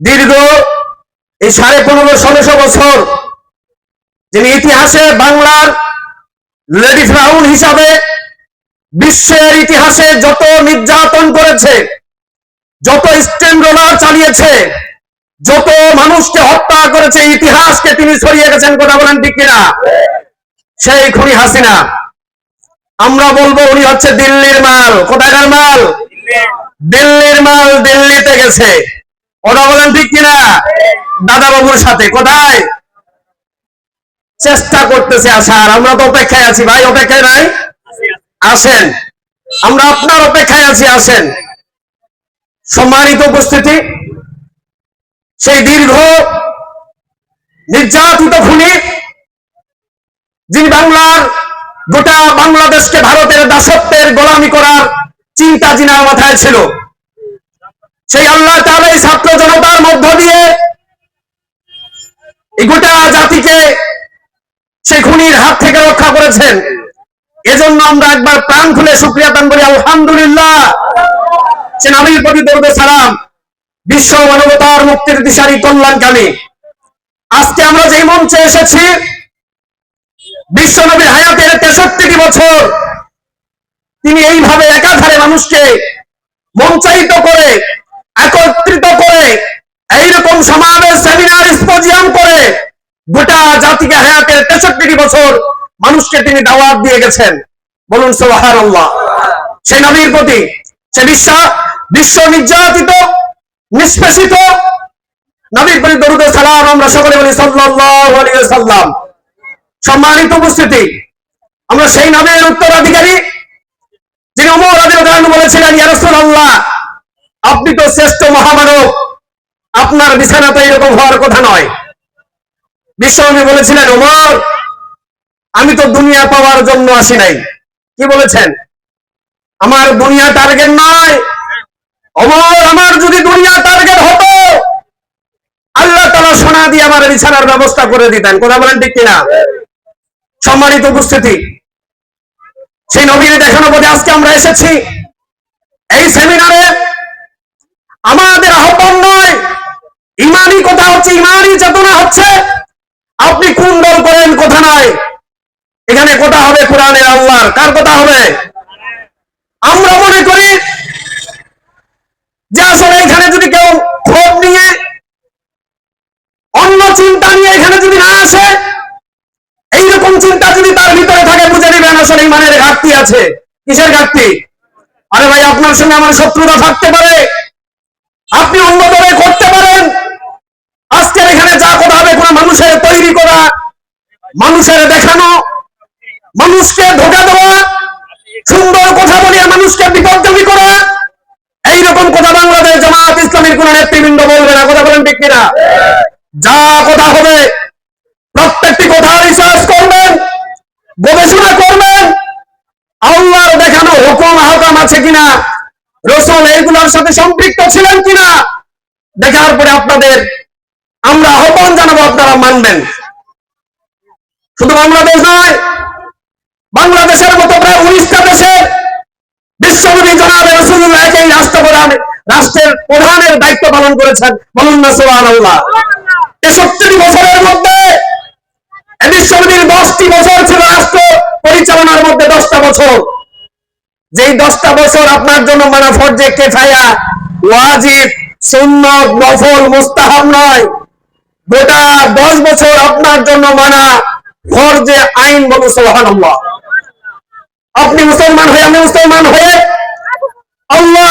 দীর্ঘ এই সাড়ে পনেরো ষোলোশো বছর যিনি ইতিহাসে বাংলার লেডি ফ্রাউন হিসাবে বিশ্বের ইতিহাসে যত নির্যাতন করেছে যত স্টেম রোলার চালিয়েছে যত মানুষকে হত্যা করেছে ইতিহাসকে তিনি ছড়িয়ে গেছেন কথা বলেন ঠিক কিনা? সেই খুনি হাসিনা। আমরা বলব উনি হচ্ছে দিল্লির মাল। কোথাকার মাল? দিল্লির মাল দিল্লিতে গেছে। ওরা বলেন ঠিক কিনা? দাদা বাবুর সাথে, কোথায়? চেষ্টা করতেছে আসার, আমরা তো অপেক্ষায় আছি ভাই, অপেক্ষায় নাই? আসেন, আমরা আপনার অপেক্ষায় আছি, আসেন। সম্মানিত উপস্থিতি, সেই দীর্ঘ নির্যাতিত খুনি, যিনি বাংলার গোটা বাংলাদেশকে ভারতের দাসত্বের গোলামি করার চিন্তা জিনার মাথায় ছিল সেই আল্লাহ তাহলে ছাত্র জনতার মধ্য দিয়ে গোটা জাতিকে সেই খুনির হাত থেকে রক্ষা করেছেন। এজন্য আমরা একবার প্রাণ খুলে সুক্রিয়া দান করি। আলহামদুলিল্লাহ। সে নাবির প্রতি দরুদ সালাম, বিশ্ব মানবতার মুক্তির দিশারি কল্যাণকামী। আজকে আমরা যে মঞ্চে এসেছি, বিশ্ব নবীর হায়াতের তেষট্টি বছর, তিনি এইভাবে একাধারে মানুষকে মঞ্চায়িত করে একত্রিত করে এইরকম সমাবেশ সেমিনার স্পোজিয়াম করে গোটা জাতিকে হায়াতের তেষট্টি বছর মানুষকে তিনি দাওয়াত দিয়ে গেছেন। বলুন সোহার আল্লাহ সে নবীর প্রতি সে বিশ্ব বিশ্ব নির্যাতিত, নিষ্পেষিত নবীর প্রতি দরুদ সালাম আমরা সকলে বলি সাল্লাম সম্মানিত উপস্থিতি, আমরা সেই নবীর উত্তরাধিকারী যিনি অমর রাদিয়াল্লাহু বলেছিলেন, ইয়া রাসূলুল্লাহ, আপনি তো শ্রেষ্ঠ মহামানব, আপনার বিছানা তো এরকম হওয়ার কথা নয়। বিশ্বনবী বলেছিলেন, ওমর, আমি তো দুনিয়া পাওয়ার জন্য আসি নাই। কি বলেছেন? আমার দুনিয়া টার্গেট নয় অমর আমার যদি দুনিয়া টার্গেট হতো, আল্লাহ তালা সোনা দিয়ে আমার বিছানার ব্যবস্থা করে দিতেন। কথা বলেন ঠিক কিনা? সম্মানিত উপস্থিতি, সেই নবীর দেখানো পথে আজকে আমরা এসেছি। এই সেমিনারে আমাদের আহ্বান নয় ইমানই কথা হচ্ছে ইমানই চেতনা হচ্ছে আপনি কোন দল করেন কথা নয় এখানে কথা হবে কোরআনের আল্লাহর কার কথা হবে? আমরা মনে করি যে আসলে এখানে যদি কেউ ক্ষোভ নিয়ে, অন্য চিন্তা নিয়ে এখানে যদি না আসে, এইরকম চিন্তা যদি তার ভিতরে থাকে, বুঝে নেবেন আসলে ইমানের ঘাটতি আছে। কিসের ঘাটতি? আরে ভাই, আপনার সঙ্গে আমার শত্রুতা থাকতে পারে। আপনি অন্য দলে করতে পারেন। আজকের এখানে যা কথা হবে, কোনো মানুষের তৈরি করা, মানুষের দেখানো মানুষকে ধোকা দেওয়া, সুন্দর কথা বলিয়ে মানুষকে বিপর্যমী করা, এইরকম কথা বাংলাদেশ জামাত ইসলামের কোন নেতৃবৃন্দ বলবে না, কথা বলেন ঠিক কিনা? যা কথা হবে, প্রত্যেকটি কথা রিসার্চ করবেন, গবেষণা করবেন, আল্লাহর দেখানো হুকুম, আহকাম আছে কিনা, রসুল এইগুলোর সাথে সম্পৃক্ত ছিলেন কিনা, দেখার পরে আপনাদের আমরা আহ্বান জানাব, আপনারা মানবেন। শুধু বাংলাদেশ নয় প্রায় উনিশটা দেশের বিশ্বনবী জনাবে রসুল্লাহ এই রাষ্ট্রপ্রধান রাষ্ট্রের প্রধানের দায়িত্ব পালন করেছেন বলুন না তেষট্টি বছরের মধ্যে দশটি বছর ছিল রাষ্ট্র পরিচালনার মধ্যে দশটা বছর। যেই দশটা বছর আপনার জন্য মানা ফরজে কেফায়া, ওয়াজিব, সুন্নত, নফল, মুস্তাহাব নয়। গোটা দশ বছর আপনার জন্য মানা ফরজে আইন বলু সোহান আপনি মুসলমান হয়ে আমি মুসলমান হয়ে। আল্লাহ